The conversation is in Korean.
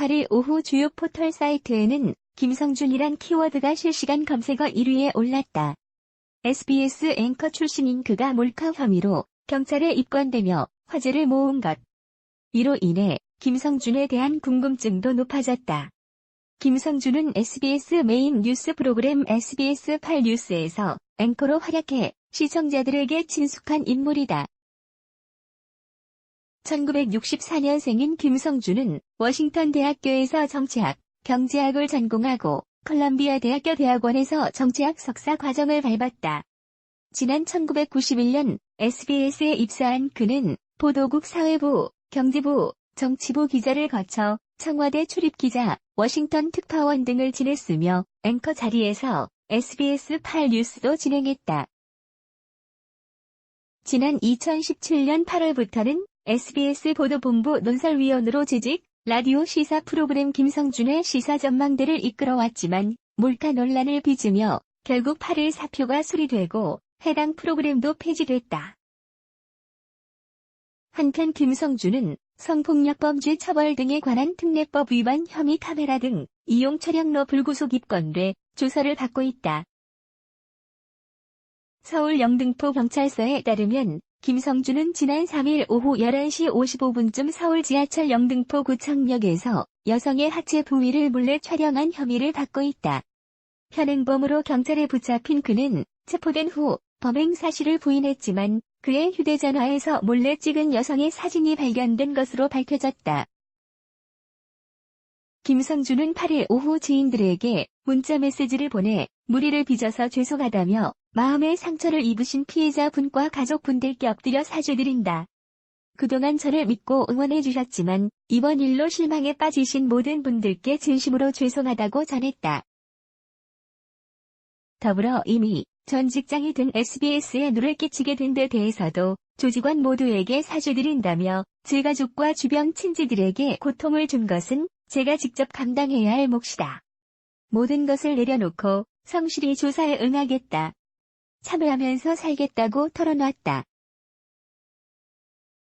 8일 오후 주요 포털 사이트에는 김성준이란 키워드가 실시간 검색어 1위에 올랐다. SBS 앵커 출신인 그가 몰카 혐의로 경찰에 입건되며 화제를 모은 것. 이로 인해 김성준에 대한 궁금증도 높아졌다. 김성준은 SBS 메인 뉴스 프로그램 SBS8 뉴스에서 앵커로 활약해 시청자들에게 친숙한 인물이다. 1964년생인 김성준은 워싱턴 대학교에서 정치학, 경제학을 전공하고 컬럼비아 대학교 대학원에서 정치학 석사 과정을 밟았다. 지난 1991년 SBS에 입사한 그는 보도국 사회부, 경제부, 정치부 기자를 거쳐 청와대 출입기자, 워싱턴 특파원 등을 지냈으며 앵커 자리에서 SBS 8 뉴스도 진행했다. 지난 2017년 8월부터는 SBS 보도본부 논설위원으로 재직, 라디오 시사 프로그램 김성준의 시사 전망대를 이끌어왔지만 몰카 논란을 빚으며 결국 8일 사표가 수리되고 해당 프로그램도 폐지됐다. 한편 김성준은 성폭력범죄 처벌 등에 관한 특례법 위반 혐의 카메라 등 이용 촬영로 불구속 입건돼 조사를 받고 있다. 서울 영등포 경찰서에 따르면 김성준은 지난 3일 오후 11시 55분쯤 서울 지하철 영등포 구청역에서 여성의 하체 부위를 몰래 촬영한 혐의를 받고 있다. 현행범으로 경찰에 붙잡힌 그는 체포된 후 범행 사실을 부인했지만 그의 휴대전화에서 몰래 찍은 여성의 사진이 발견된 것으로 밝혀졌다. 김성준은 8일 오후 지인들에게 문자 메시지를 보내 무리를 빚어서 죄송하다며 마음의 상처를 입으신 피해자분과 가족분들께 엎드려 사죄드린다. 그동안 저를 믿고 응원해 주셨지만 이번 일로 실망에 빠지신 모든 분들께 진심으로 죄송하다고 전했다. 더불어 이미 전 직장이 든 SBS에 누를 끼치게 된 데 대해서도 조직원 모두에게 사죄드린다며 제 가족과 주변 친지들에게 고통을 준 것은 제가 직접 감당해야 할 몫이다. 모든 것을 내려놓고 성실히 조사에 응하겠다. 참여하면서 살겠다고 털어놨다.